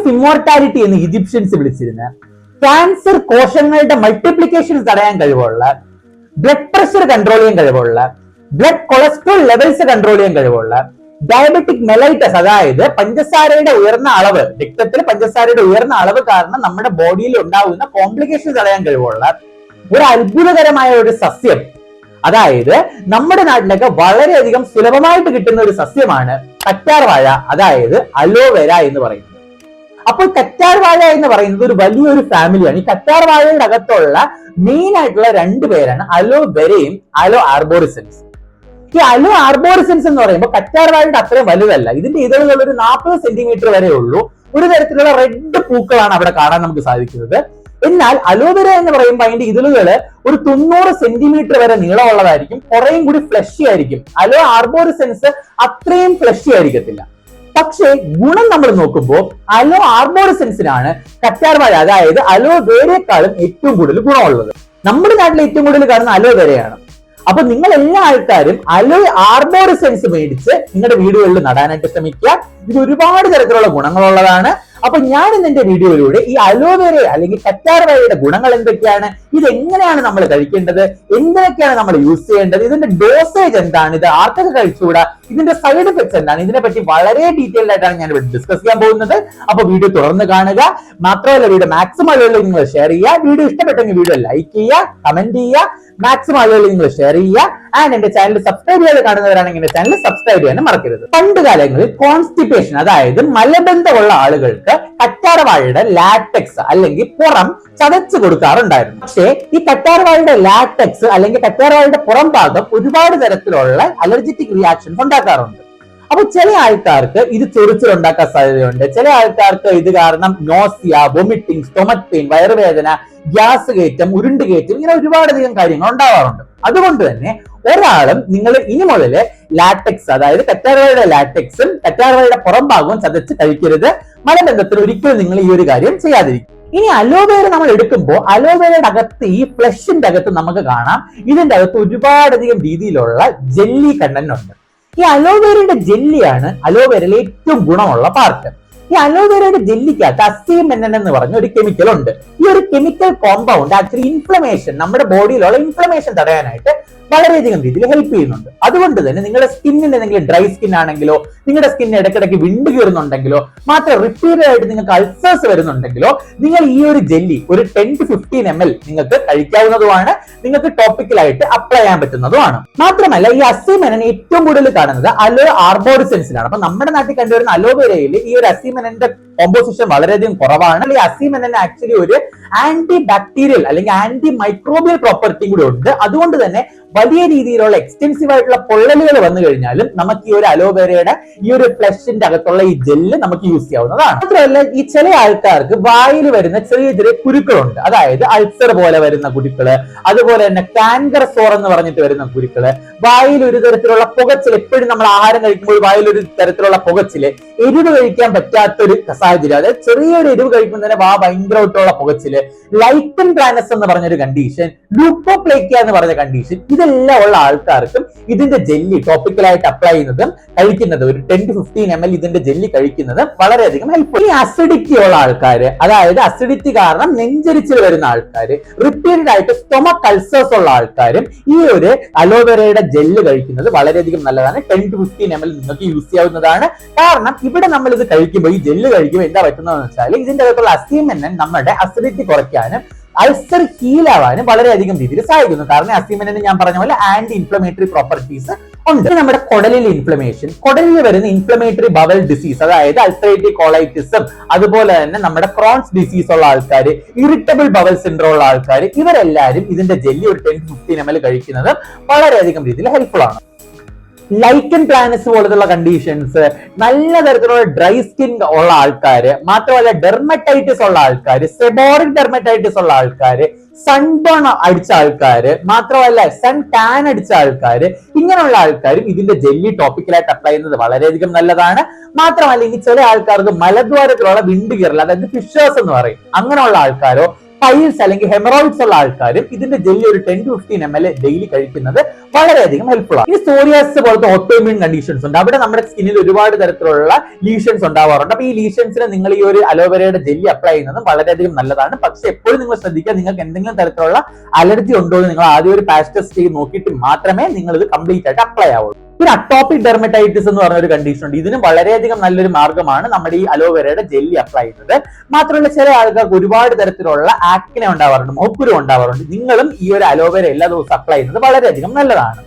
Of immortality എന്ന് Egyptians വിളിച്ചിരുന്ന. Cancer കോശങ്ങളുടെ മൾട്ടിപ്ലിക്കേഷൻ തടയാൻ കഴിവുള്ള ബ്ലഡ് പ്രഷർ കൺട്രോൾ ചെയ്യാൻ കഴിവുള്ള ബ്ലഡ് കൊളസ്ട്രോൾ ലെവൽസ് കൺട്രോൾ ചെയ്യാൻ കഴിവുള്ള ഡയബറ്റിക് മെലൈറ്റസ് അതായത് പഞ്ചസാരയുടെ ഉയർന്ന അളവ് രക്തത്തിൽ പഞ്ചസാരയുടെ ഉയർന്ന അളവ് കാരണം നമ്മുടെ ബോഡിയിൽ ഉണ്ടാകുന്ന കോംപ്ലിക്കേഷൻ തടയാൻ കഴിവുള്ള ഒരു അത്ഭുതകരമായ ഒരു സസ്യം. അതായത് നമ്മുടെ നാട്ടിലൊക്കെ വളരെയധികം സുലഭമായിട്ട് കിട്ടുന്ന ഒരു സസ്യമാണ് കറ്റാർ വാഴ അതായത് അലോവേര എന്ന് പറയുന്നത് അപ്പോൾ കറ്റാർ വാഴ എന്ന് പറയുന്നത് ഒരു വലിയൊരു ഫാമിലിയാണ് ഈ കറ്റാർ വാഴയുടെ അകത്തുള്ള മെയിൻ ആയിട്ടുള്ള രണ്ട് പേരാണ് അലോവെരയും അലോ ആർബോറിസൻസ് ഈ അലോ ആർബോറിസൻസ് എന്ന് പറയുമ്പോൾ കറ്റാർ വാഴയുടെ അത്രയും വലുതല്ല. ഇതിന്റെ ഇതളുകൾ ഒരു നാൽപ്പത് സെന്റിമീറ്റർ വരെ ഉള്ളൂ. ഒരു തരത്തിലുള്ള റെഡ് പൂക്കളാണ് അവിടെ കാണാൻ നമുക്ക് സാധിക്കുന്നത്. എന്നാൽ അലോവെര എന്ന് പറയുമ്പോൾ അതിന്റെ ഇതളുകൾ ഒരു തൊണ്ണൂറ് സെന്റിമീറ്റർ വരെ നീളമുള്ളതായിരിക്കും. കുറേയും കൂടി ഫ്ലഷി ആയിരിക്കും. അലോ ആർബോറിസൻസ് അത്രയും ഫ്ലഷി ആയിരിക്കത്തില്ല. പക്ഷേ ഗുണം നമ്മൾ നോക്കുമ്പോൾ അലോ ആർബോറിസൻസിനാണ് കറ്റാർവാഴ അതായത് അലോ അലോവേരയെക്കാളും ഏറ്റവും കൂടുതൽ ഗുണമുള്ളത്. നമ്മുടെ നാട്ടിൽ ഏറ്റവും കൂടുതൽ കാണുന്ന അലോ അലോവേരയാണ് അപ്പൊ നിങ്ങൾ എല്ലാ ആൾക്കാരും അലോ ആർബോറിസൻസ് മേടിച്ച് നിങ്ങളുടെ വീടുകളിൽ നടാനായിട്ട് ശ്രമിക്കുക. ഇത് ഒരുപാട് തരത്തിലുള്ള ഗുണങ്ങളുള്ളതാണ്. അപ്പൊ ഞാൻ ഇന്ന് എന്റെ വീഡിയോയിലൂടെ ഈ അലോവേര അല്ലെങ്കിൽ കറ്റാർവാഴയുടെ ഗുണങ്ങൾ എന്തൊക്കെയാണ്? ഇത് എങ്ങനെയാണ് നമ്മൾ കഴിക്കേണ്ടത്? എന്തൊക്കെയാണ് നമ്മൾ യൂസ് ചെയ്യേണ്ടത്? ഇതിന്റെ ഡോസേജ് എന്താണ്? ഇത് ആർക്കൊക്കെ കഴിച്ചുകൂടാ? ഇതിന്റെ സൈഡ് എഫക്ട്സ് എന്താണ്? ഇതിനെ പറ്റി വളരെ ഡീറ്റെയിൽഡ് ആയിട്ടാണ് ഞാൻ ഇവിടെ ഡിസ്കസ് ചെയ്യാൻ പോകുന്നത്. അപ്പൊ വീഡിയോ തുടർന്ന് കാണുക. മാത്രമല്ല വീഡിയോ മാക്സിമം ആളുകളിൽ നിങ്ങൾ ഷെയർ ചെയ്യുക. വീഡിയോ ഇഷ്ടപ്പെട്ടെങ്കിൽ വീഡിയോ ലൈക്ക് ചെയ്യുക കമന്റ് ചെയ്യുക. മാക്സിമം ആളുകളിൽ നിങ്ങൾ ഷെയർ ചെയ്യുക. ആൻഡ് എന്റെ ചാനൽ സബ്സ്ക്രൈബ് ചെയ്ത് കാണുന്നവരാണെങ്കിൽ എന്റെ ചാനൽ സബ്സ്ക്രൈബ് ചെയ്യാനും മറക്കരുത്. പണ്ട് കാലങ്ങളിൽ കോൺസ്റ്റിപ്പേഷൻ അതായത് മലബന്ധമുള്ള ആളുകൾക്ക് കറ്റാർവാഴയുടെ ലാറ്റക്സ് അല്ലെങ്കിൽ പുറം ചതച്ചു കൊടുക്കാറുണ്ടായിരുന്നു. പക്ഷേ ഈ കറ്റാർവാഴയുടെ ലാറ്റക്സ് അല്ലെങ്കിൽ കറ്റാർവാഴയുടെ പുറം ഭാഗം ഒരുപാട് തരത്തിലുള്ള അലർജറ്റിക് റിയാക്ഷൻസ് ഉണ്ടാക്കാറുണ്ട്. അപ്പൊ ചില ആൾക്കാർക്ക് ഇത് ചൊറിച്ചിൽ ഉണ്ടാക്കാൻ സാധ്യതയുണ്ട്. ചില ആൾക്കാർക്ക് ഇത് കാരണം നോസിയ വൊമിറ്റിംഗ് സ്റ്റൊമക് പെയിൻ വയറുവേദന ഗ്യാസ് കയറ്റം ഉരുണ്ട് കയറ്റം ഇങ്ങനെ ഒരുപാടധികം കാര്യങ്ങൾ ഉണ്ടാവാറുണ്ട്. അതുകൊണ്ട് തന്നെ ഒരാളും നിങ്ങൾ ഇനി മുതൽ ലാറ്റക്സ് അതായത് കറ്റാർവാഴയുടെ ലാറ്റക്സും കറ്റാർവാഴയുടെ പുറംഭാഗവും ചതച്ച് കഴിക്കരുത്. മലബന്ധത്തിൽ ഒരിക്കലും നിങ്ങൾ ഈ ഒരു കാര്യം ചെയ്യാതിരിക്കും. ഇനി അലോവേര നമ്മൾ എടുക്കുമ്പോൾ അലോവേരയുടെ അകത്ത് ഈ ഫ്ലഷിന്റെ അകത്ത് നമുക്ക് കാണാം. ഇതിന്റെ അകത്ത് ഒരുപാടധികം രീതിയിലുള്ള ജെല്ലി കണ്ടന്റ് ഉണ്ട്. ഈ അലോവേരയുടെ ജെല്ലിയാണ് അലോവേരയിലെ ഏറ്റവും ഗുണമുള്ള പാർട്ട് ഈ അലോവേരയുടെ ജെല്ലിക്കകത്ത് അസീമെന്നൻ എന്ന് പറഞ്ഞ ഒരു കെമിക്കൽ ഉണ്ട്. ഈ ഒരു കെമിക്കൽ കോമ്പൗണ്ട് ആക്ച്വലി ഇൻഫ്ലമേഷൻ നമ്മുടെ ബോഡിയിലുള്ള ഇൻഫ്ലമേഷൻ തടയാനായിട്ട് വളരെയധികം രീതിയിൽ ഹെൽപ്പ് ചെയ്യുന്നുണ്ട്. അതുകൊണ്ട് തന്നെ നിങ്ങളുടെ സ്കിന്നിന് എന്തെങ്കിലും ഡ്രൈ സ്കിൻ ആണെങ്കിലോ നിങ്ങളുടെ സ്കിൻ ഇടയ്ക്കിടയ്ക്ക് വിണ്ട് കീറുന്നുണ്ടെങ്കിലോ മാത്രം റിപ്പീറ്റഡ് ആയിട്ട് നിങ്ങൾക്ക് അൾസേഴ്സ് വരുന്നുണ്ടെങ്കിലോ നിങ്ങൾ ഈ ഒരു ജെല്ലി ഒരു ten to fifteen M L നിങ്ങൾക്ക് കഴിക്കാവുന്നതുമാണ്. നിങ്ങൾക്ക് ടോപ്പിക്കലായിട്ട് അപ്ലൈ ചെയ്യാൻ പറ്റുന്നതുമാണ്. മാത്രമല്ല ഈ അസീമനൻ ഏറ്റവും കൂടുതൽ കാണുന്നത് അലോ ആർബോറിസെൻസിലാണ് അപ്പൊ നമ്മുടെ നാട്ടിൽ കണ്ടുവരുന്ന അലോവേരയിൽ ഈ ഒരു അസീമനന്റെ കോമ്പോസിഷൻ വളരെയധികം കുറവാണ്. ഈ അസീമനൻ ആക്ച്വലി ഒരു ആന്റി ബാക്ടീരിയൽ അല്ലെങ്കിൽ ആന്റി മൈക്രോബിയൽ പ്രോപ്പർട്ടിയും കൂടി ഉണ്ട്. അതുകൊണ്ട് തന്നെ വലിയ രീതിയിലുള്ള എക്സ്റ്റെൻസീവ് ആയിട്ടുള്ള പൊള്ളലുകൾ വന്നു കഴിഞ്ഞാലും നമുക്ക് ഈ ഒരു അലോവേരയുടെ ഈ ഒരു ഫ്ലഷിന്റെ അകത്തുള്ള ഈ ജെല്ല് നമുക്ക് യൂസ് ചെയ്യാവുന്നതാണ്. മാത്രമല്ല ഈ ചില ആൾക്കാർക്ക് വായിൽ വരുന്ന ചെറിയ ചെറിയ കുരുക്കളുണ്ട്. അതായത് അൾസർ പോലെ വരുന്ന കുരുക്കൾ അതുപോലെ തന്നെ കാൻകർ സോർ എന്ന് പറഞ്ഞിട്ട് വരുന്ന കുരുക്കൾ വായിൽ ഒരു തരത്തിലുള്ള പുകച്ചിൽ എപ്പോഴും നമ്മൾ ആഹാരം കഴിക്കുമ്പോൾ വായിൽ ഒരു തരത്തിലുള്ള പുകച്ചിൽ എരിവ് കഴിക്കാൻ പറ്റാത്തൊരു സാഹചര്യം. അതായത് ചെറിയൊരു എരിവ് കഴിക്കുമ്പോൾ തന്നെ വാ ഭയങ്കരമായിട്ടുള്ള പുകച്ചിൽ ലൈറ്റൻ ബ്രാനസ് എന്ന് പറഞ്ഞൊരു കണ്ടീഷൻ ലൂപ്പോപ്ലേക്ക എന്ന് പറഞ്ഞ കണ്ടീഷൻ ഇതെല്ലാം ഉള്ള ആൾക്കാർക്കും ഇതിന്റെ ജെല്ലി ടോപ്പിക്കലായിട്ട് അപ്ലൈ ചെയ്യുന്നത് കഴിക്കുന്നത് ഒരു ten to fifteen M L ഇതിന്റെ ജെല്ലി കഴിക്കുന്നത് വളരെയധികം ഹെൽപ്പ് ഈ അസിഡിറ്റി ഉള്ള ആൾക്കാർ അതായത് അസിഡിറ്റി കാരണം നെഞ്ചരിച്ചിൽ വരുന്ന ആൾക്കാർ റിപ്പീറ്റഡ് ആയിട്ട് സ്റ്റൊമക് അൾസേഴ്സ് ഉള്ള ആൾക്കാരും ഈ ഒരു അലോവേരയുടെ ജെല്ല് കഴിക്കുന്നത് വളരെയധികം നല്ലതാണ്. Ten to fifteen M L നിങ്ങൾക്ക് യൂസ് ചെയ്യാവുന്നതാണ്. കാരണം ഇവിടെ നമ്മൾ ഇത് കഴിക്കുമ്പോൾ ഈ ജെല്ല് കഴിക്കുമ്പോൾ എന്താ പറ്റുന്നതെന്ന് വെച്ചാൽ ഇതിന്റെ അകത്തുള്ള അസീമെന്നൻ നമ്മുടെ അസിഡിറ്റി കുറയ്ക്കാനും അൾസർ കീലാവാനും വളരെയധികം രീതിയിൽ സഹായിക്കുന്നു കാരണം അസീമെന്റിന് ഞാൻ പറഞ്ഞ പോലെ ആന്റി ഇൻഫ്ലമേറ്ററി പ്രോപ്പർട്ടീസ് ഉണ്ട് നമ്മുടെ കൊടലിൽ ഇൻഫ്ലമേഷൻ കൊടലിൽ വരുന്ന ഇൻഫ്ലമേറ്ററി ബവൽ ഡിസീസ് അതായത് അൾസറേറ്റീവ് കോളൈറ്റിസും അതുപോലെ തന്നെ നമ്മുടെ ക്രോൺസ് ഡിസീസ് ഉള്ള ആൾക്കാർ ഇറിറ്റബിൾ ബവൽ സിൻഡ്രോം ഉള്ള ആൾക്കാർ ഇവരെല്ലാവരും ഇതിന്റെ ജെല്ലി ഒരു ടെൻ ഫിഫ്റ്റീൻ എം എൽ കഴിക്കുന്നത് വളരെയധികം രീതിയിൽ ഹെൽപ്ഫുൾ ആണ്. ലൈക്കൻ പ്ലാനസ് പോലത്തുള്ള കണ്ടീഷൻസ് നല്ല തരത്തിലുള്ള ഡ്രൈ സ്കിൻ ഉള്ള ആൾക്കാർ മാത്രമല്ല ഡെർമറ്റൈറ്റിസ് ഉള്ള ആൾക്കാർ സെബോറിക് ഡെർമറ്റൈറ്റിസ് ഉള്ള ആൾക്കാർ സൺബേൺ അടിച്ച ആൾക്കാർ മാത്രമല്ല സൺ ടാൻ അടിച്ച ആൾക്കാർ ഇങ്ങനെയുള്ള ആൾക്കാരും ഇതിന്റെ ജെല്ലി ടോപ്പിക്കലായിട്ട് അപ്ലൈ ചെയ്യുന്നത് വളരെയധികം നല്ലതാണ്. മാത്രമല്ല ഇനി ചില ആൾക്കാർക്ക് മലദ്വാരത്തിലുള്ള വിണ്ടുകീറൽ അതായത് ഫിഷേഴ്സ് എന്ന് പറയും അങ്ങനെയുള്ള ആൾക്കാരോ പൈൽസ് അല്ലെങ്കിൽ ഹെമറോയിഡ്സ് ഉള്ള ആൾക്കാരും ഇതിന്റെ ജെല്ലി ഒരു ten to fifteen M L daily കഴിക്കുന്നത് വളരെയധികം ഹെൽപ്ഫുൾ ആണ്. ഈ സോറിയാസ് പോലത്തെ ഓട്ടോമ്യൂൺ കണ്ടീഷൻസ് ഉണ്ട്. അവിടെ നമ്മുടെ സ്കിന്നിൽ ഒരുപാട് തരത്തിലുള്ള ലീഷൻസ് ഉണ്ടാവാറുണ്ട്. അപ്പൊ ഈ ലീഷൻസിന് നിങ്ങൾ ഈ ഒരു അലോവേരയുടെ ജെല്ലി അപ്ലൈ ചെയ്യുന്നതും വളരെയധികം നല്ലതാണ്. പക്ഷെ എപ്പോഴും നിങ്ങൾ ശ്രദ്ധിക്കുക നിങ്ങൾക്ക് എന്തെങ്കിലും തരത്തിലുള്ള അലർജി ഉണ്ടോ എന്ന് നിങ്ങൾ ആദ്യം ഒരു പാച്ച് ടെസ്റ്റ് ചെയ്ത് നോക്കിയിട്ട് മാത്രമേ നിങ്ങൾ ഇത് കംപ്ലീറ്റ് ആയിട്ട് അപ്ലൈ ആവുള്ളൂ. പിന്നെ അട്ടോപ്പിക് ഡെർമറ്റൈറ്റിസ് എന്ന് പറഞ്ഞ ഒരു കണ്ടീഷൻ ഉണ്ട്. ഇതിനും വളരെയധികം നല്ലൊരു മാർഗമാണ് നമ്മുടെ ഈ അലോവേരയുടെ ജെല്ലി അപ്ലൈ ചെയ്യുന്നത്. മാത്രമല്ല ചില ആൾക്കാർക്ക് ഒരുപാട് തരത്തിലുള്ള ആക്നെ ഉണ്ടാവാറുണ്ട് മുഖക്കുരു ഉണ്ടാവാറുണ്ട്. നിങ്ങളും ഈ ഒരു അലോവേര എല്ലാ ദിവസവും അപ്ലൈ ചെയ്യുന്നത് വളരെയധികം നല്ലതാണ്.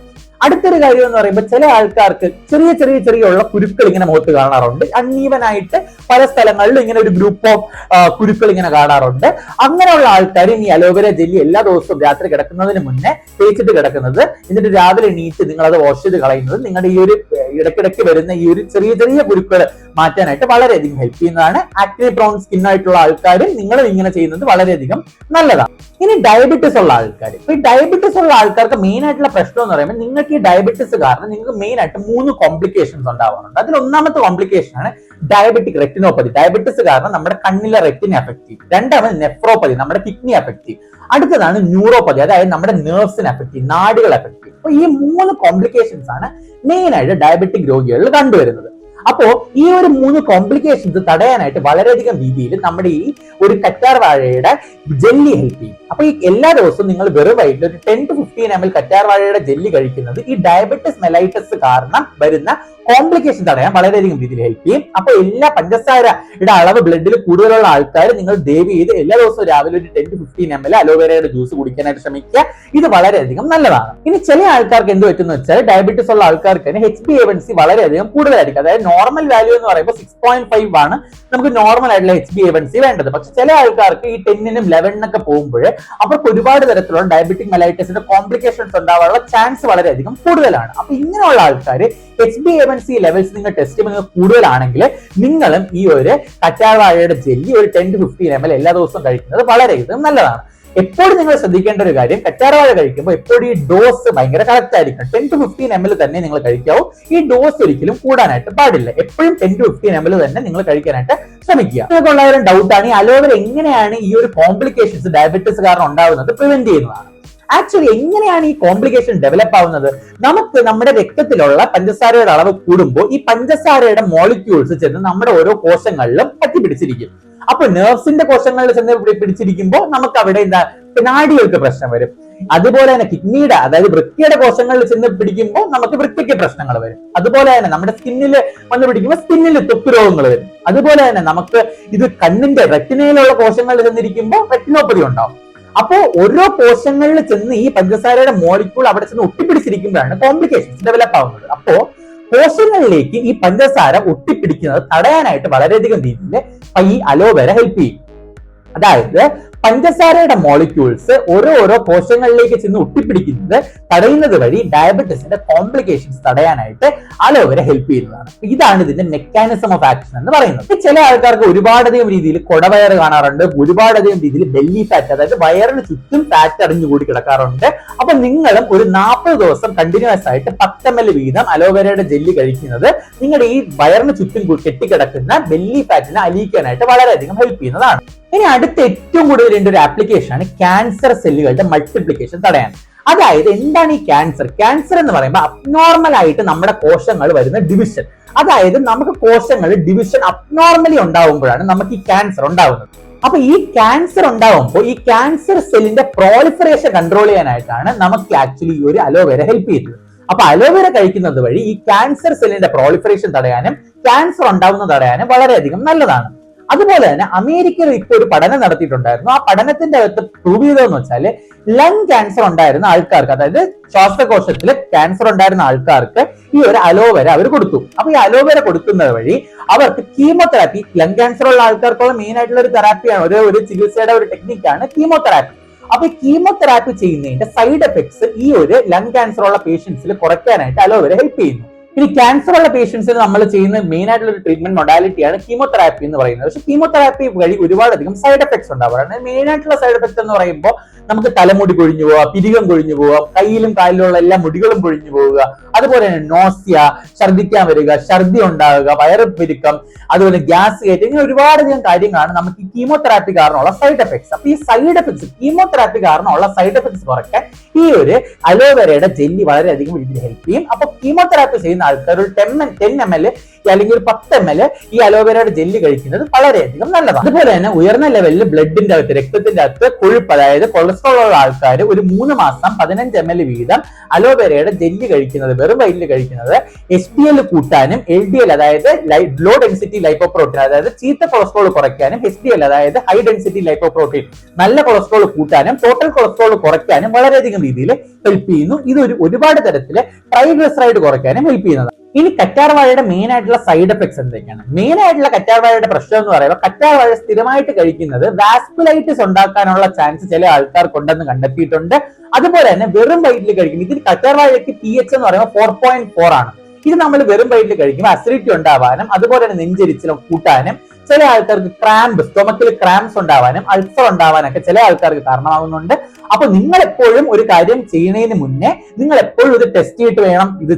അടുത്തൊരു കാര്യം എന്ന് പറയുമ്പോൾ ചില ആൾക്കാർക്ക് ചെറിയ ചെറിയ ചെറിയ ഉള്ള കുരുക്കൾ ഇങ്ങനെ മുഖത്ത് കാണാറുണ്ട്. അൺഈവൻ ആയിട്ട് പല സ്ഥലങ്ങളിലും ഇങ്ങനെ ഒരു ഗ്രൂപ്പ് ഓഫ് കുരുക്കൾ ഇങ്ങനെ കാണാറുണ്ട്. അങ്ങനെയുള്ള ആൾക്കാർ ഈ അലോവേര ജെല്ലി എല്ലാ ദിവസവും രാത്രി കിടക്കുന്നതിന് മുന്നേ തേച്ചിട്ട് കിടക്കുന്നത് എന്നിട്ട് രാവിലെ എണീറ്റ് നിങ്ങൾ അത് വാഷ് ചെയ്ത് കളയുന്നത് നിങ്ങളുടെ ഈ ഒരു ഇടയ്ക്കിടയ്ക്ക് വരുന്ന ഈ ഒരു ചെറിയ ചെറിയ കുരുക്കൾ മാറ്റാനായിട്ട് വളരെയധികം ഹെൽപ്പ് ചെയ്യുന്നതാണ്. ആക്നെ ബ്രൗൺ സ്കിൻ ആയിട്ടുള്ള ആൾക്കാരും നിങ്ങൾ ഇങ്ങനെ ചെയ്യുന്നത് വളരെയധികം നല്ലതാണ്. ഇനി ഡയബറ്റിസ് ഉള്ള ആൾക്കാർ ഈ ഡയബറ്റിസ് ഉള്ള ആൾക്കാർക്ക് മെയിൻ ആയിട്ടുള്ള പ്രശ്നം എന്ന് പറയുമ്പോൾ നിങ്ങൾക്ക് ഈ ഡയബറ്റിസ് കാരണം നിങ്ങൾക്ക് മെയിൻ ആയിട്ട് മൂന്ന് കോംപ്ലിക്കേഷൻസ് ഉണ്ടാവാറുണ്ട്. അതിൽ ഒന്നാമത്തെ കോംപ്ലിക്കേഷൻ ആണ് ഡയബറ്റിക് റെറ്റിനോപ്പതി ഡയബറ്റിസ് കാരണം നമ്മുടെ കണ്ണിലെ റെറ്റിനെ അഫക്ട് ചെയ്യും. രണ്ടാമത് നെഫ്രോപ്പതി നമ്മുടെ കിഡ്നി അഫക്ട് ചെയ്യും. അടുത്തതാണ് ന്യൂറോപ്പതി അതായത് നമ്മുടെ നെർവ്സിനെ അഫക്ട് ചെയ്യും നാടുകൾ അഫക്ട് ചെയ്യും. അപ്പൊ ഈ മൂന്ന് കോംപ്ലിക്കേഷൻസ് ആണ് മെയിൻ ആയിട്ട് ഡയബറ്റിക് രോഗികളിൽ കണ്ടുവരുന്നത്. അപ്പോ ഈ ഒരു മൂന്ന് കോംപ്ലിക്കേഷൻസ് തടയാനായിട്ട് വളരെയധികം രീതിയിൽ നമ്മുടെ ഈ ഒരു കറ്റാർ വാഴയുടെ ജെല്ലി ഹെൽപ്പ് ചെയ്യും. അപ്പൊ ഈ എല്ലാ ദിവസവും നിങ്ങൾ വെറും വൈകിട്ട് ഒരു ten to fifteen M L കറ്റാർവാഴയുടെ jelly കഴിക്കുന്നത് ഈ ഡയബറ്റിസ് മെലൈറ്റസ് കാരണം വരുന്ന കോംപ്ലിക്കേഷൻ തടയാൻ വളരെയധികം രീതിയിൽ ഹെൽപ്പ് ചെയ്യും. അപ്പൊ എല്ലാ പഞ്ചസാരയുടെ അളവ് ബ്ലഡിൽ കൂടുതലുള്ള ആൾക്കാർ നിങ്ങൾ ദയവ് ചെയ്ത് എല്ലാ ദിവസവും രാവിലെ ഒരു ten to fifteen M L അലോവേരയുടെ juice കുടിക്കാനായിട്ട് ശ്രമിക്കുക. ഇത് വളരെയധികം നല്ലതാണ്. ഇനി ചില ആൾക്കാർക്ക് എന്ത് പറ്റുന്ന വെച്ചാൽ ഡയബറ്റിസ് ഉള്ള ആൾക്കാർക്ക് തന്നെ എച്ച് ബി എവൻസി വളരെയധികം കൂടുതലായിരിക്കും. അതായത് നോർമൽ വാല്യൂ എന്ന് പറയുമ്പോൾ സിക്സ് പോയിന്റ് ഫൈവ് ആണ് നമുക്ക് നോർമൽ ആയിട്ടുള്ള എച്ച് ബി എവൻസി വേണ്ടത്. പക്ഷെ ചില ആൾക്കാർക്ക് ഈ ടെന്നിനും ലെവനിനൊക്കെ പോകുമ്പോൾ അവർക്ക് ഒരുപാട് തരത്തിലുള്ള ഡയബറ്റിക് മെലൈറ്റസിന്റെ കോംപ്ലിക്കേഷൻസ് ഉണ്ടാവാനുള്ള ചാൻസ് വളരെയധികം കൂടുതലാണ്. അപ്പൊ ഇങ്ങനെയുള്ള ആൾക്കാർ H B A one C levels നിങ്ങൾ ടെസ്റ്റ് ചെയ്യുന്നത് കൂടുതലാണെങ്കിൽ നിങ്ങളും ഈ ഒരു കറ്റാർവാഴയുടെ ജെല്ലി ഒരു ten to fifteen M L എല്ലാ ദിവസവും കഴിക്കുന്നത് വളരെയധികം നല്ലതാണ്. എപ്പോഴും നിങ്ങൾ ശ്രദ്ധിക്കേണ്ട ഒരു കാര്യം കറ്റാർവാഴ കഴിക്കുമ്പോൾ എപ്പോഴും ഈ ഡോസ് ഭയങ്കര കറക്റ്റ് ആയിരിക്കണം. Ten to fifteen M L തന്നെ നിങ്ങൾ കഴിക്കാവൂ. ഈ ഡോസ് ഒരിക്കലും കൂടാനായിട്ട് പാടില്ല. എപ്പോഴും ten to fifteen M L തന്നെ നിങ്ങൾ കഴിക്കാനായിട്ട് ശ്രമിക്കുക. നിങ്ങൾക്കുള്ള ഒരു ഡൗട്ടാണ് ഈ അലോവേര എങ്ങനെയാണ് ഈ ഒരു കോംപ്ലിക്കേഷൻസ് ഡയബറ്റീസ് കാരണം ഉണ്ടാകുന്നത് പ്രിവെന്റ് ചെയ്യുന്നതാണ്. ആക്ച്വലി എങ്ങനെയാണ് ഈ കോംപ്ലിക്കേഷൻ ഡെവലപ്പ് ആവുന്നത്? നമുക്ക് നമ്മുടെ രക്തത്തിലുള്ള പഞ്ചസാരയുടെ അളവ് കൂടുമ്പോൾ ഈ പഞ്ചസാരയുടെ മോളിക്യൂൾസ് ചെന്ന് നമ്മുടെ ഓരോ കോശങ്ങളിലും പറ്റിപ്പിടിച്ചിരിക്കും അപ്പൊ നെർവ്സിന്റെ കോശങ്ങളിൽ ചെന്ന് പിടിച്ചിരിക്കുമ്പോൾ നമുക്ക് അവിടെ എന്താ? പിനാടികൾക്ക് പ്രശ്നം വരും. അതുപോലെ തന്നെ കിഡ്നിയുടെ അതായത് വൃത്തിയുടെ കോശങ്ങളിൽ ചെന്ന് പിടിക്കുമ്പോൾ നമുക്ക് വൃത്തിക്ക് പ്രശ്നങ്ങൾ വരും. അതുപോലെ തന്നെ നമ്മുടെ സ്കിന്നിൽ വന്ന് പിടിക്കുമ്പോൾ സ്കിന്നിൽ ത്വക്ക് രോഗങ്ങൾ വരും. അതുപോലെ തന്നെ നമുക്ക് ഇത് കണ്ണിന്റെ റെറ്റിനയിലുള്ള കോശങ്ങളിൽ ചെന്നിരിക്കുമ്പോൾ റെറ്റിനോപ്പതി ഉണ്ടാവും. അപ്പോ ഓരോ കോശങ്ങളിൽ ചെന്ന് ഈ പഞ്ചസാരയുടെ മോളിക്കൂൾ അവിടെ ചെന്ന് ഒട്ടിപ്പിടിച്ചിരിക്കുമ്പോഴാണ് കോംപ്ലിക്കേഷൻസ് ഡെവലപ്പ് ആവുന്നത്. അപ്പോ കോശങ്ങളിലേക്ക് ഈ പഞ്ചസാര ഒട്ടിപ്പിടിക്കുന്നത് തടയാനായിട്ട് വളരെയധികം രീതിയിൽ ഈ അലോവേര ഹെൽപ്പ് ചെയ്യും. അതായത് പഞ്ചസാരയുടെ മോളിക്യൂൾസ് ഓരോ ഓരോ കോശങ്ങളിലേക്ക് ചെന്ന് ഒട്ടിപ്പിടിക്കുന്നത് തടയുന്നത് വഴി ഡയബറ്റീസിന്റെ കോംപ്ലിക്കേഷൻസ് തടയാനായിട്ട് അലോവേര ഹെൽപ്പ് ചെയ്യുന്നതാണ്. ഇതാണ് ഇതിന്റെ മെക്കാനിസം ഓഫ് ആക്ഷൻ എന്ന് പറയുന്നത്. ചില ആൾക്കാർക്ക് ഒരുപാടധികം രീതിയിൽ കൊടവയർ കാണാറുണ്ട് ഒരുപാടധികം രീതിയിൽ ബെല്ലി ഫാറ്റ് അതായത് വയറിന് ചുറ്റും ഫാറ്റ് അടിഞ്ഞുകൂടി കിടക്കാറുണ്ട്. അപ്പൊ നിങ്ങളും ഒരു നാൽപ്പത് ദിവസം കണ്ടിന്യൂസ് ആയിട്ട് പത്ത് എം എൽ വീതം അലോവേരയുടെ ജെല്ലി കഴിക്കുന്നത് നിങ്ങളുടെ ഈ വയറിന് ചുറ്റും കെട്ടിക്കിടക്കുന്ന ബെല്ലി ഫാറ്റിനെ അലിയിക്കാനായിട്ട് വളരെയധികം ഹെൽപ്പ് ചെയ്യുന്നതാണ്. ഇനി അടുത്ത ഏറ്റവും കൂടുതൽ ഉണ്ട് ഒരു ആപ്ലിക്കേഷൻ ആണ് ക്യാൻസർ സെല്ലുകളുടെ മൾട്ടിപ്ലിക്കേഷൻ തടയാൻ. അതായത് എന്താണ് ഈ ക്യാൻസർ ക്യാൻസർ എന്ന് പറയുമ്പോൾ അബ്നോർമൽ ആയിട്ട് നമ്മുടെ കോശങ്ങൾ വരുന്ന ഡിവിഷൻ അതായത് നമുക്ക് കോശങ്ങൾ ഡിവിഷൻ അബ്നോർമലി ഉണ്ടാവുമ്പോഴാണ് നമുക്ക് ഈ ക്യാൻസർ ഉണ്ടാവുന്നത്. അപ്പൊ ഈ ക്യാൻസർ ഉണ്ടാവുമ്പോൾ ഈ ക്യാൻസർ സെല്ലിന്റെ പ്രോളിഫറേഷൻ കൺട്രോൾ ചെയ്യാനായിട്ടാണ് നമുക്ക് ആക്ച്വലി ഈ ഒരു അലോവേര ഹെൽപ്പ് ചെയ്യുന്നത്. അപ്പൊ അലോവേര കഴിക്കുന്നത് വഴി ഈ ക്യാൻസർ സെല്ലിന്റെ പ്രോളിഫറേഷൻ തടയാനും ക്യാൻസർ ഉണ്ടാവുന്നത് തടയാനും വളരെയധികം നല്ലതാണ്. അതുപോലെ തന്നെ അമേരിക്കയിൽ ഇപ്പോൾ ഒരു പഠനം നടത്തിയിട്ടുണ്ടായിരുന്നു. ആ പഠനത്തിന്റെ അകത്ത് പ്രൂവ് ചെയ്തതെന്ന് വെച്ചാൽ ലങ് ക്യാൻസർ ഉണ്ടായിരുന്ന ആൾക്കാർക്ക് അതായത് ശ്വാസകോശത്തിൽ ക്യാൻസർ ഉണ്ടായിരുന്ന ആൾക്കാർക്ക് ഈ ഒരു അലോവേര അവർ കൊടുത്തു. അപ്പൊ ഈ അലോവേര കൊടുക്കുന്നത് വഴി അവർക്ക് കീമോതെറാപ്പി ലങ് ക്യാൻസർ ഉള്ള ആൾക്കാർക്കുള്ള മെയിൻ ആയിട്ടുള്ള ഒരു തെറാപ്പിയാണ് ഒരു ഒരു ചികിത്സയുടെ ഒരു ടെക്നിക്കാണ് കീമോതെറാപ്പി അപ്പൊ കീമോതെറാപ്പി ചെയ്യുന്നതിന്റെ സൈഡ് എഫക്ട്സ് ഈ ഒരു ലങ് ക്യാൻസർ ഉള്ള പേഷ്യൻസിൽ കുറയ്ക്കാനായിട്ട് അലോവേര ഹെൽപ്പ് ചെയ്യുന്നു. ഇനി ക്യാൻസർ ഉള്ള പേഷ്യൻസിന് നമ്മൾ ചെയ്യുന്ന മെയിൻ ആയിട്ടുള്ള ഒരു ട്രീറ്റ്മെന്റ് മൊഡാലിറ്റിയാണ് കീമോതെറാപ്പി എന്ന് പറയുന്നത്. പക്ഷേ കീമോതെറാപ്പി വഴി ഒരുപാടധികം സൈഡ് എഫക്ട്സ് ഉണ്ടാവാറുണ്ട് മെയിൻ ആയിട്ടുള്ള സൈഡ് എഫക്ട് എന്ന് പറയുമ്പോൾ നമുക്ക് തലമുടി കൊഴിഞ്ഞു പോവുക പിരികം കൊഴിഞ്ഞു പോവുക കയ്യിലും കാലിലുള്ള എല്ലാ മുടികളും കൊഴിഞ്ഞു പോവുക അതുപോലെ തന്നെ നോസിയ ഛർദ്ദിക്കാൻ വരിക ഛർദി ഉണ്ടാവുക വയറ് പെരുക്കം അതുപോലെ ഗ്യാസ് കയറ്റം ഇങ്ങനെ ഒരുപാടധികം കാര്യങ്ങളാണ് നമുക്ക് ഈ കീമോതെറാപ്പി കാരണമുള്ള സൈഡ് എഫക്ട്സ് അപ്പൊ ഈ സൈഡ് എഫക്ട്സ് കീമോതെറാപ്പി കാരണമുള്ള സൈഡ് എഫക്ട്സ് കുറയ്ക്കാൻ ഈ ഒരു അലോവേരയുടെ ജെല്ലി വളരെയധികം രീതിയിൽ ഹെൽപ്പ് ചെയ്യും. അപ്പൊ കീമോതെറാപ്പി ചെയ്യുന്ന ആൾക്കാർ ഒരു ടെൻ ടെൻ എം എൽ അല്ലെങ്കിൽ ഒരു പത്ത് എം എൽ ഈ അലോവേരയുടെ ജെല്ലി കഴിക്കുന്നത് വളരെയധികം നല്ലതാണ്. അതുപോലെ തന്നെ ഉയർന്ന ലെവലിൽ ബ്ലഡിന്റെ അകത്ത് രക്തത്തിന്റെ അകത്ത് കൊഴുപ്പ് അതായത് കൊളസ്ട്രോൾ ഉള്ള ആൾക്കാർ ഒരു മൂന്ന് മാസം പതിനഞ്ച് എം എൽ വീതം അലോവേരയുടെ ജെല്ലി കഴിക്കുന്നത് വെറും വയലിൽ കഴിക്കുന്നത് എച്ച് ഡി എൽ കൂട്ടാനും എൽ ഡി എൽ അതായത് ലോ ഡെൻസിറ്റി ലൈപ്പോപ്രോട്ടീൻ അതായത് ചീത്ത കൊളസ്ട്രോൾ കുറയ്ക്കാനും എച്ച് ഡി എൽ അതായത് ഹൈ ഡെൻസിറ്റി ലൈപ്പോപ്രോട്ടീൻ നല്ല കൊളസ്ട്രോൾ കൂട്ടാനും ടോട്ടൽ കൊളസ്ട്രോൾ കുറയ്ക്കാനും വളരെയധികം രീതിയിൽ ഹെൽപ്പ് ചെയ്യുന്നു. ഇത് ഒരു ഒരുപാട് തരത്തിൽ ട്രൈഗ്ലിസറൈഡ് കുറയ്ക്കാനും ഹെൽപ്പ് ചെയ്യുന്നതാണ്. ഇനി കറ്റാർവാഴയുടെ മെയിൻ ആയിട്ടുള്ള സൈഡ് എഫക്ട്സ് എന്തൊക്കെയാണ്? മെയിൻ ആയിട്ടുള്ള കറ്റാർവാഴയുടെ പ്രശ്നം എന്ന് പറയുമ്പോൾ കറ്റാർവാഴ സ്ഥിരമായിട്ട് കഴിക്കുന്നത് വാസ്കുലൈറ്റിസ് ഉണ്ടാക്കാനുള്ള ചാൻസ് ചില ആൾക്കാർക്കുണ്ടെന്ന് കണ്ടെത്തിയിട്ടുണ്ട്. അതുപോലെ തന്നെ വെറും വയറ്റിൽ കഴിക്കുന്നത്. ഇതിൽ കറ്റാർവാഴയ്ക്ക് പി എച്ച് എന്ന് പറയുമ്പോൾ ഫോർ പോയിന്റ് ഫോർ ആണ്. ഇത് നമ്മൾ വെറും വയറ്റിൽ കഴിക്കുമ്പോൾ അസിഡിറ്റി ഉണ്ടാവാനും അതുപോലെ തന്നെ നെഞ്ചരിച്ചിലും കൂട്ടാനും ചില ആൾക്കാർക്ക് ക്രാമ്പ് സ്റ്റൊമക്കിൽ ക്രാംസ് ഉണ്ടാവാനും അൾസർ ഉണ്ടാവാനൊക്കെ ചില ആൾക്കാർക്ക് കാരണമാകുന്നുണ്ട് അപ്പൊ നിങ്ങൾ എപ്പോഴും ഒരു കാര്യം ചെയ്യുന്നതിന് മുന്നേ നിങ്ങൾ എപ്പോഴും ഇത് ടെസ്റ്റ് ചെയ്തിട്ട് വേണം ഇത്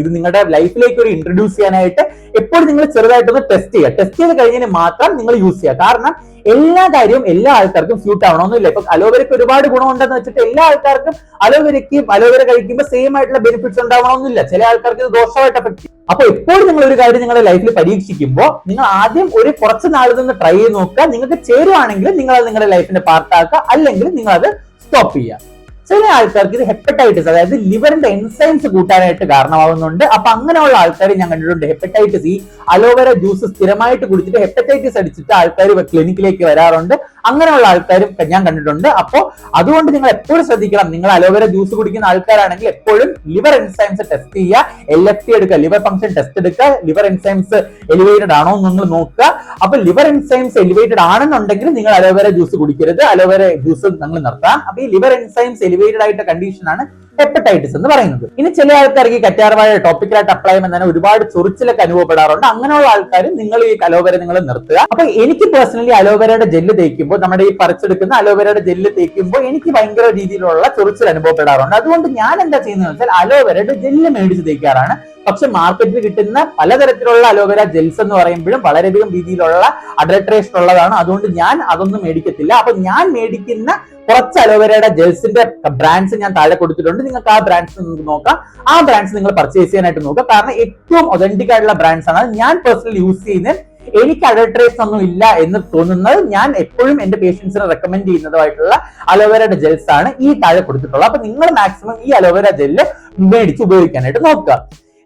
ഇത് നിങ്ങളുടെ ലൈഫിലേക്ക് ഒരു ഇൻട്രൊഡ്യൂസ് ചെയ്യാനായിട്ട്. എപ്പോഴും നിങ്ങൾ ചെറുതായിട്ടൊന്ന് ടെസ്റ്റ് ചെയ്യുക. ടെസ്റ്റ് ചെയ്ത് കഴിഞ്ഞതിന് മാത്രം നിങ്ങൾ യൂസ് ചെയ്യുക. കാരണം എല്ലാ കാര്യവും എല്ലാ ആൾക്കാർക്കും സ്യൂട്ട് ആവണമെന്നില്ല. ഇപ്പൊ അലോവേരയ്ക്ക് ഒരുപാട് ഗുണമുണ്ടെന്ന് വെച്ചിട്ട് എല്ലാ ആൾക്കാർക്കും അലോവേരയ്ക്ക് അലോവേര കഴിക്കുമ്പോൾ സെയിം ആയിട്ടുള്ള ബെനിഫിറ്റ്സ് ഉണ്ടാവണമെന്നില്ല. ചില ആൾക്കാർക്ക് ഇത് ദോഷമായിട്ട് എഫക്ട് ചെയ്യും. അപ്പൊ എപ്പോഴും നിങ്ങൾ ഒരു കാര്യം നിങ്ങളുടെ ലൈഫിൽ പരീക്ഷിക്കുമ്പോൾ നിങ്ങൾ ആദ്യം ഒരു കുറച്ച് നാളിൽ നിന്ന് ട്രൈ ചെയ്ത് നോക്കുക. നിങ്ങൾക്ക് ചേരുവാണെങ്കിൽ നിങ്ങൾ അത് നിങ്ങളുടെ ലൈഫിന്റെ പാർട്ടാക്കുക അല്ലെങ്കിൽ നിങ്ങൾ അത് സ്റ്റോപ്പ് ചെയ്യുക. ചില ആൾക്കാർക്ക് ഇത് ഹെപ്പറ്റൈറ്റിസ് അതായത് ലിവറിന്റെ എൻസൈംസ് കൂട്ടാനായിട്ട് കാരണമാകുന്നുണ്ട് അപ്പൊ അങ്ങനെയുള്ള ആൾക്കാർ ഞാൻ കണ്ടിട്ടുണ്ട്. ഹെപ്പറ്റൈറ്റിസ് ഈ അലോവേര ജ്യൂസ് സ്ഥിരമായിട്ട് കുടിച്ചിട്ട് ഹെപ്പറ്റൈറ്റിസ് അടിച്ചിട്ട് ആൾക്കാർ ക്ലിനിക്കിലേക്ക് വരാറുണ്ട്. അങ്ങനെയുള്ള ആൾക്കാരും ഞാൻ കണ്ടിട്ടുണ്ട്. അപ്പോൾ അതുകൊണ്ട് നിങ്ങൾ എപ്പോഴും ശ്രദ്ധിക്കണം. നിങ്ങൾ അലോവേര ജ്യൂസ് കുടിക്കുന്ന ആൾക്കാരാണെങ്കിൽ എപ്പോഴും ലിവർ എൻസൈംസ് ടെസ്റ്റ് ചെയ്യുക. എൽ എഫ് ടി എടുക്കുക ലിവർ ഫംഗ്ഷൻ ടെസ്റ്റ് എടുക്കുക. ലിവർ എൻസൈംസ് എലിവേറ്റഡ് ആണോ എന്ന് നിങ്ങൾ നോക്കുക. അപ്പൊ ലിവർ എൻസൈംസ് എലിവേറ്റഡ് ആണെന്നുണ്ടെങ്കിൽ നിങ്ങൾ അലോവേര ജ്യൂസ് കുടിക്കരുത്. അലോവേര ജ്യൂസ് നിങ്ങൾ നിർത്താം. അപ്പൊ ഈ ലിവർ എൻസൈംസ് ആയിട്ട് കണ്ടീഷനാണ് ഹെപ്പറ്റൈറ്റിസ് എന്ന് പറയുന്നത്. ഇനി ചില ആൾക്കാർക്ക് ഈ കറ്റാർവാഴ ടോപ്പിക്കലായിട്ട് അപ്ലൈ ചെയ്യുമ്പോൾ തന്നെ ഒരുപാട് ചൊറിച്ചിലൊക്കെ അനുഭവപ്പെടാറുണ്ട്. അങ്ങനെയുള്ള ആൾക്കാരും നിങ്ങൾ ഈ അലോവേര നിങ്ങൾ നിർത്തുക. അപ്പൊ എനിക്ക് പേഴ്സണലി അലോവേരയുടെ ജെല്ല് തേക്കുമ്പോൾ നമ്മുടെ ഈ പറിച്ചെടുക്കുന്ന അലോവേരയുടെ ജെല്ല് തേക്കുമ്പോൾ എനിക്ക് ഭയങ്കര രീതിയിലുള്ള ചൊറിച്ചിൽ അനുഭവപ്പെടാറുണ്ട്. അതുകൊണ്ട് ഞാൻ എന്താ ചെയ്യുന്നത് വെച്ചാൽ അലോവേരയുടെ ജെല്ല് മേടിച്ച് തേക്കാറാണ് പക്ഷെ മാർക്കറ്റിൽ കിട്ടുന്ന പലതരത്തിലുള്ള അലോവേര ജെൽസ് എന്ന് പറയുമ്പോഴും വളരെയധികം രീതിയിലുള്ള അഡൾട്രേഷൻ ഉള്ളതാണ്. അതുകൊണ്ട് ഞാൻ അതൊന്നും മേടിക്കത്തില്ല. അപ്പൊ ഞാൻ മേടിക്കുന്ന കുറച്ച് അലോവേരയുടെ ജെൽസിന്റെ ബ്രാൻഡ്സ് ഞാൻ താഴെ കൊടുത്തിട്ടുണ്ട്. നിങ്ങൾക്ക് ആ ബ്രാൻഡ്സ് നിങ്ങൾക്ക് നോക്കാം. ആ ബ്രാൻഡ്സ് നിങ്ങൾ പർച്ചേസ് ചെയ്യാനായിട്ട് നോക്കുക. കാരണം ഏറ്റവും ഒതന്റിക് ആയിട്ടുള്ള ബ്രാൻഡ്സ് ആണ്. ഞാൻ പേഴ്സണലി യൂസ് ചെയ്യുന്നത് എനിക്ക് അഡൾട്രേഷൻ ഒന്നും ഇല്ല എന്ന് തോന്നുന്നത് ഞാൻ എപ്പോഴും എന്റെ പേഷ്യൻസിന് റെക്കമെൻഡ് ചെയ്യുന്നതുമായിട്ടുള്ള അലോവേരയുടെ ജെൽസ് ആണ് ഈ താഴെ കൊടുത്തിട്ടുള്ളത്. അപ്പൊ നിങ്ങൾ മാക്സിമം ഈ അലോവേര ജെല്ല് മേടിച്ച് ഉപയോഗിക്കാനായിട്ട് നോക്കുക.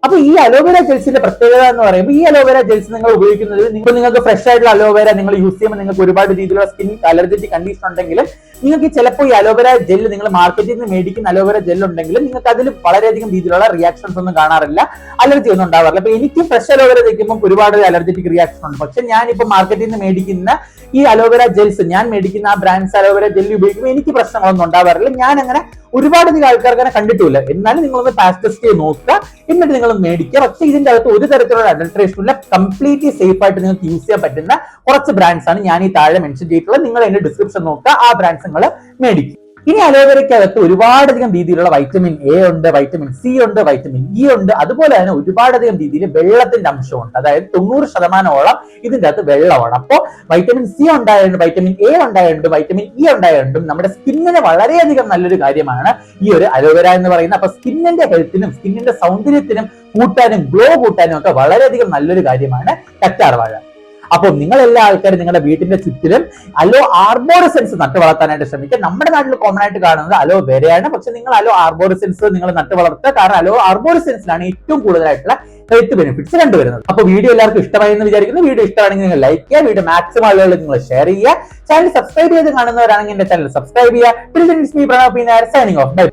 അപ്പൊ ഈ അലോവേര ജെൽസിന്റെ പ്രത്യേകത എന്ന് പറയുമ്പോൾ ഈ അലോവേര ജെൽസ് നിങ്ങൾ ഉപയോഗിക്കുന്നത് നിങ്ങൾ നിങ്ങൾക്ക് ഫ്രഷ് ആയിട്ടുള്ള അലോവേര നിങ്ങൾ യൂസ് ചെയ്യുമ്പോൾ നിങ്ങൾക്ക് ഒരുപാട് രീതിയിലുള്ള സ്കിൻ അലർജറ്റിക് കണ്ടീഷൻ ഉണ്ടെങ്കിലും നിങ്ങൾക്ക് ചിലപ്പോൾ ഈ അലോവേര ജെല്ല് നിങ്ങൾ മാർക്കറ്റിൽ നിന്ന് മേടിക്കുന്ന അലോവേര ജെല്ല് ഉണ്ടെങ്കിലും നിങ്ങൾക്ക് അതിൽ വളരെയധികം രീതിയിലുള്ള റിയാക്ഷൻസ് ഒന്നും കാണാറില്ല. അലർജി ഒന്നും ഉണ്ടാവാറില്ല. അപ്പൊ എനിക്ക് ഫ്രഷ് അലോവേര തേക്കുമ്പോൾ ഒരുപാട് അലർജറ്റിക് റിയാക്ഷൻ ഉണ്ട്. പക്ഷെ ഞാൻ ഇപ്പൊ മാർക്കറ്റിൽ നിന്ന് മേടിക്കുന്ന ഈ അലോവേര ജെൽസ് ഞാൻ മേടിക്കുന്ന ആ ബ്രാൻഡ്സ് അലോവേര ജെല്ല് ഉപയോഗിക്കുമ്പോൾ എനിക്ക് പ്രശ്നങ്ങളൊന്നും ഉണ്ടാവാറില്ല. ഞാൻ അങ്ങനെ ഒരുപാട് അധികം ആൾക്കാർക്ക് അങ്ങനെ കണ്ടിട്ടില്ല. എന്നാലും നിങ്ങളൊന്ന് പാസ് ടെസ്റ്റ് ചെയ്ത് നോക്കുക. എന്നിട്ട് നിങ്ങൾ മേടിക്കുക. പക്ഷേ ഇതിന്റെ അകത്ത് ഒരു തരത്തിലുള്ള അഡൾട്രേഷൻ ഇല്ല. കംപ്ലീറ്റ്ലി സേഫ് ആയിട്ട് നിങ്ങൾക്ക് യൂസ് ചെയ്യാൻ പറ്റുന്ന കുറച്ച് ബ്രാൻഡ്സ് ആണ് ഞാൻ ഈ താഴെ മെൻഷൻ ചെയ്തിട്ടുള്ളത്. നിങ്ങൾ എന്റെ ഡിസ്ക്രിപ്ഷൻ നോക്കുക. ആ ബ്രാൻഡ്സ് നിങ്ങൾ മേടിക്കും. ഇനി അലോവേരയ്ക്കകത്ത് ഒരുപാടധികം രീതിയിലുള്ള വൈറ്റമിൻ എ ഉണ്ട് വൈറ്റമിൻ സി ഉണ്ട് വൈറ്റമിൻ ഇ ഉണ്ട്. അതുപോലെ തന്നെ ഒരുപാടധികം രീതിയിൽ വെള്ളത്തിന്റെ അംശമുണ്ട്. അതായത് തൊണ്ണൂറ് ശതമാനമോളം ഇതിന്റെ അകത്ത് വെള്ളമാണ്. അപ്പോൾ വൈറ്റമിൻ സി ഉണ്ടായതുകൊണ്ട് വൈറ്റമിൻ എ ഉണ്ടായതുകൊണ്ട് വൈറ്റമിൻ ഇ ഉണ്ടായതുകൊണ്ടും നമ്മുടെ സ്കിന്നിന് വളരെയധികം നല്ലൊരു കാര്യമാണ് ഈ ഒരു അലോവേര എന്ന് പറയുന്നത്. അപ്പൊ സ്കിന്നിന്റെ ഹെൽത്തിനും സ്കിന്നിന്റെ സൗന്ദര്യത്തിനും കൂട്ടാനും ഗ്ലോ കൂട്ടാനും ഒക്കെ വളരെയധികം നല്ലൊരു കാര്യമാണ് കറ്റാർ വാഴ അപ്പോൾ നിങ്ങൾ എല്ലാ ആൾക്കാരും നിങ്ങളുടെ വീട്ടിന്റെ ചുറ്റിലും അലോ ആർബോറിസെൻസ് നട്ടു വളർത്താനായിട്ട് ശ്രമിക്കുക. നമ്മുടെ നാട്ടിൽ കോമൺ ആയിട്ട് കാണുന്നത് അലോ വെരയാണ്. പക്ഷെ നിങ്ങൾ അലോ ആർബോറിസെൻസ് നിങ്ങൾ നട്ടു വളർത്തുക. കാരണം അലോ ആർബോറിസെൻസിലാണ് ഏറ്റവും കൂടുതലായിട്ടുള്ള ഹെൽത്ത് ബെനിഫിറ്റ്സ് കണ്ടുവരുന്നത് അപ്പോൾ വീഡിയോ എല്ലാവർക്കും ഇഷ്ടമായി എന്ന് വിചാരിക്കുന്നു. വീഡിയോ ഇഷ്ടമാണെങ്കിൽ നിങ്ങൾ ലൈക്ക് ചെയ്യുക. വീഡിയോ മാക്സിമം ആളുകളിൽ നിങ്ങൾ ഷെയർ ചെയ്യുക. ചാനൽ സബ്സ്ക്രൈബ് ചെയ്ത് കാണുന്നവരാണെങ്കിൽ എന്റെ ചാനൽ സബ്സ്ക്രൈബ് ചെയ്യുക. Signing off bye